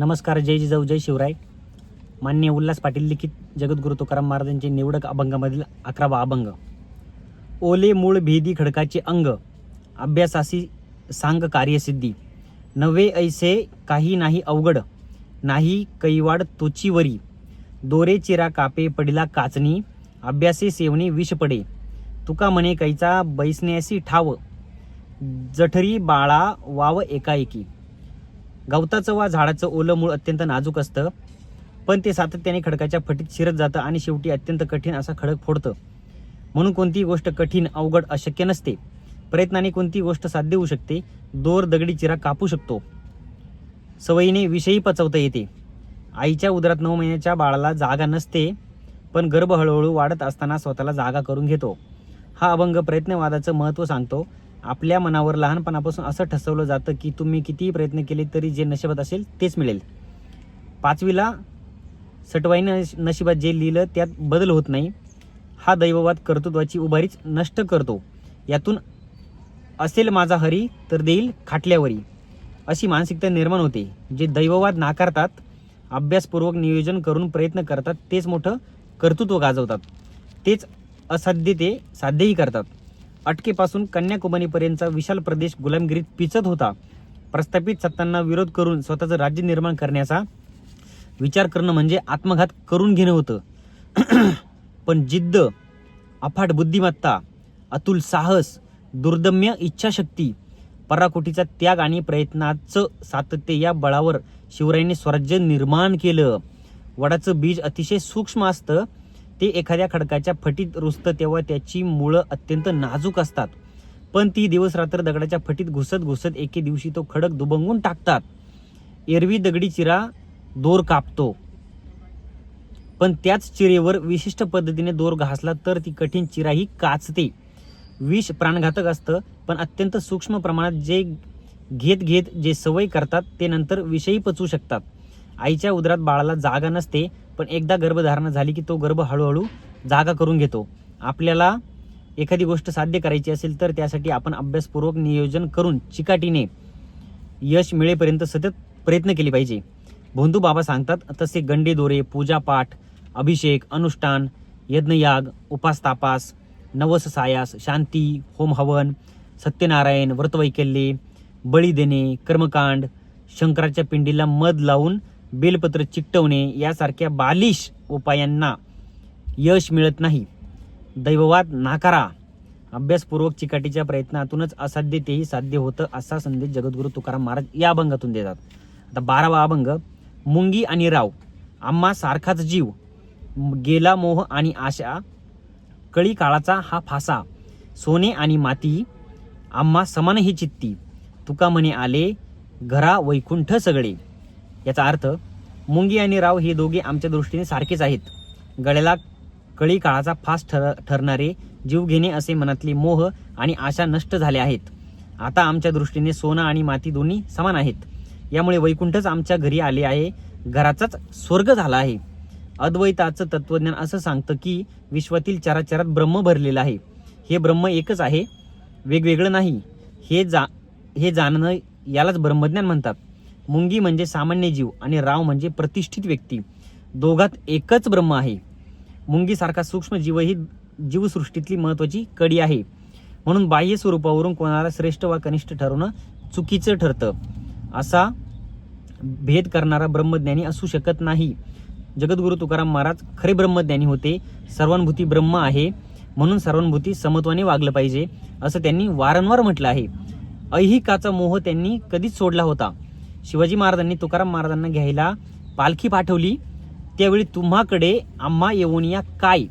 नमस्कार जय जिजाऊ जय शिवराय. मान्य उल्हास पाटील लिखित जगद्गुरु तुकाराम महाराजांचे निवडक अभंगामधील अकरावा अभंग. ओले मूळ भेदी खडकाचे अंग अभ्यासासी सांग कार्यसिद्धी. नवे ऐसे काही नाही अवघड नाही कैवाड तोचीवरी दोरे चिरा कापे पडिला काचणी अभ्यासे सेवणे विष पडे. तुका म्हणे कैचा बैसण्यासी ठाव जठरी बाळा वाव एकाएकी. गवताचं वा झाडाचं ओलं मूळ अत्यंत नाजूक असतं. पण ते सातत्याने खडकाच्या फटीत शिरत जातं आणि शेवटी अत्यंत कठीण असा खडक फोडतं. म्हणून कोणतीही गोष्ट कठीण अवघड अशक्य नसते. प्रयत्नाने कोणतीही गोष्ट साध्य होऊ शकते. दोर दगडी चिरा कापू शकतो. सवयीने विषयी पचवता येते. आईच्या उदरात नऊ महिन्याच्या बाळाला जागा नसते पण गर्भ हळूहळू वाढत असताना स्वतःला जागा करून घेतो. हा अभंग प्रयत्नवादाचं महत्त्व सांगतो. आपल्या मनावर लहानपणापासून असं ठसवलं जातं की तुम्ही कितीही प्रयत्न केले तरी जे नशिबात असेल तेच मिळेल. पाचवीला सटवाईनं नशिबात जे लिहिलं त्यात बदल होत नाही. हा दैववाद कर्तृत्वाची उभारीच नष्ट करतो. यातून असेल माझा हरी तर देईल खाटल्यावरी. अशी मानसिकता निर्माण होते जे दैववाद नाकारतात अभ्यासपूर्वक नियोजन करून प्रयत्न करतात तेच मोठं कर्तृत्व गाजवतात. तेच असाध्य ते साध्यही करतात. अटकेपासून कन्याकुमारीपर्यंतचा विशाल प्रदेश गुलामगिरीत पिचत होता. प्रस्थापित सत्तांना विरोध करून स्वतःचं राज्य निर्माण करण्याचा विचार करणं म्हणजे आत्मघात करून घेणं होतं. पण जिद्द अफाट बुद्धिमत्ता अतुल साहस दुर्दम्य इच्छाशक्ती पराकोटीचा त्याग आणि प्रयत्नाचं सातत्य या बळावर शिवरायांनी स्वराज्य निर्माण केलं. वडाचं बीज अतिशय सूक्ष्म असतं. ते एखाद्या खडकाच्या फटीत रुजतं तेव्हा त्याची मुळं अत्यंत नाजूक असतात. पण ती दिवस रात्र दगडाच्या फटीत घुसत घुसत एके दिवशी तो खडक दुबंगून टाकतात. एरवी दगडी चिरा दोर कापतो. पण त्याच चिरेवर विशिष्ट पद्धतीने दोर घासला तर ती कठीण चिराही काचते. विष प्राणघातक असतं पण अत्यंत सूक्ष्म प्रमाणात जे घेत घेत जे सवय करतात ते नंतर विषयी पचवू शकतात. आईच्या उदरात बाळाला जागा नसते पण एकदा गर्भधारणा झाली की तो गर्भ हळूहळू जागा करून घेतो. आपल्याला एखादी गोष्ट साध्य करायची असेल तर त्यासाठी आपण अभ्यासपूर्वक नियोजन करून चिकाटीने यश मिळेपर्यंत सतत प्रयत्न केले पाहिजे. भोंदू बाबा सांगतात तसे गंडे दोरे पूजापाठ अभिषेक अनुष्ठान यज्ञयाग उपासतापास नवस सायास शांती होम हवन सत्यनारायण व्रतवैकल्ये बळी देणे कर्मकांड शंकराच्या पिंडीला मध लावून बेलपत्र चिकटवणे यासारख्या बालिश उपायांना यश मिळत नाही. दैववाद नाकारा. अभ्यासपूर्वक चिकाटीच्या प्रयत्नातूनच असाध्य तेही साध्य होतं असा संदेश जगद्गुरु तुकाराम महाराज या अभंगातून देतात. आता बारावा अभंग मुंगी आणि राव. आम्हा सारखाच जीव. गेला मोह आणि आशा. कळी काळाचा हा फासा. सोने आणि माती. आम्हा समान ही चित्ती. तुका म्हणे आले घरा वैकुंठ सगळे. याचा अर्थ मुंगी आणि राव हे दोघे आमच्या दृष्टीने सारखेच आहेत. गळ्याला कळी काळाचा फास ठर ठरणारे जीव घेणे असे मनातले मोह आणि आशा नष्ट झाल्या आहेत. आता आमच्या दृष्टीने सोनं आणि माती दोन्ही समान आहेत. यामुळे वैकुंठच आमच्या घरी आले आहे. घराचाच स्वर्ग झाला आहे. अद्वैताचं तत्वज्ञान असं सांगतं की विश्वातील चराचरात ब्रह्म भरलेलं आहे. हे ब्रह्म एकच आहे. वेगवेगळं नाही. हे जा हे जाणणं यालाच ब्रह्मज्ञान म्हणतात. मुंगी म्हणजे सामान्य जीव आणि राव म्हणजे प्रतिष्ठित व्यक्ती. दोघात एकच ब्रह्म आहे. मुंगीसारखा सूक्ष्म जीव ही जीवसृष्टीतली महत्वाची कडी आहे. म्हणून बाह्य स्वरूपावरून कोणाला श्रेष्ठ वा कनिष्ठ ठरवणं चुकीचं ठरतं. असा भेद करणारा ब्रह्मज्ञानी असू शकत नाही. जगद्गुरु तुकाराम महाराज खरे ब्रह्मज्ञानी होते. सर्वानुभूती ब्रह्म आहे. म्हणून सर्वानुभूती समत्वाने वागलं पाहिजे असं त्यांनी वारंवार म्हटलं आहे. ऐहिकाचा मोह त्यांनी कधीच सोडला होता. शिवाजी महाराजांनी तुकाराम महाराजांना घ्यायला पालखी पाठवली. त्यावेळी तुम्हाकडे आम्हा येऊन या काय?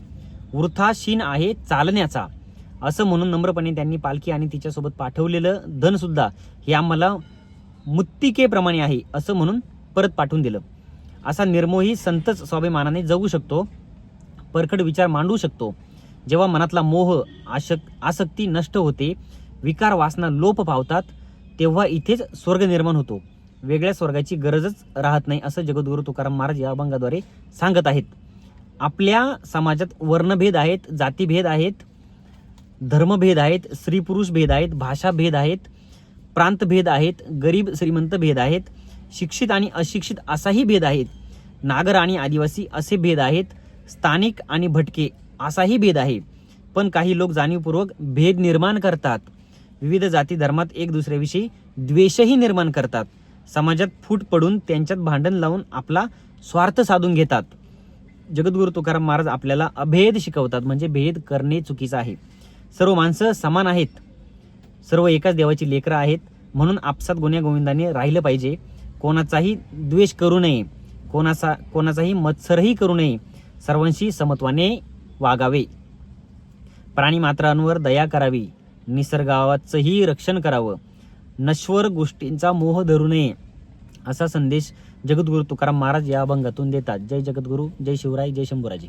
वृथाशीन आहे चालण्याचा. असं म्हणून नम्रपणे त्यांनी पालखी आणि तिच्यासोबत पाठवलेलं धनसुद्धा हे आम्हाला मुत्तिकेप्रमाणे आहे असं म्हणून परत पाठवून दिलं. असा निर्मोही संतच स्वाभिमानाने जगू शकतो परखड विचार मांडू शकतो. जेव्हा मनातला मोह आशक आसक्ती नष्ट होते विकार वासना लोप पावतात तेव्हा इथेच स्वर्ग निर्माण होतो. वेगळ्या स्वर्गाची गरजच राहत नाही असं जगद्गुरु तुकाराम महाराज या अभंगाद्वारे सांगत आहेत. आपल्या समाजात वर्णभेद आहेत जातीभेद आहेत धर्मभेद आहेत स्त्री पुरुष भेद आहेत भाषा भेद आहेत प्रांतभेद आहेत गरीब श्रीमंत भेद आहेत शिक्षित आणि अशिक्षित असाही भेद आहेत नागर आणि आदिवासी असे भेद आहेत स्थानिक आणि भटके असाही भेद आहे. पण काही लोक जाणीवपूर्वक भेद निर्माण करतात. विविध जाती धर्मात एक दुसऱ्याविषयी द्वेषही निर्माण करतात. समाजात फूट पडून त्यांच्यात भांडण लावून आपला स्वार्थ साधून घेतात. जगद्गुरु तुकाराम महाराज आपल्याला अभेद शिकवतात म्हणजे भेद करणे चुकीचं आहे. सर्व माणसं समान आहेत. सर्व एकाच देवाची लेकरं आहेत. म्हणून आपसात गुन्ह्या गोविंदाने राहिलं पाहिजे. कोणाचाही द्वेष करू नये. कोणाचा कोणाचाही मत्सरही करू नये. सर्वांशी समत्वाने वागावे. प्राणी मात्रांवर दया करावी. निसर्गाचंही रक्षण करावं. नश्वर गोष्टींचा मोह धरू नये असा संदेश जगद्गुरु तुकाराम महाराज या अभंगातून देतात. जय जगद्गुरु जय शिवराय जय शंभूराजी.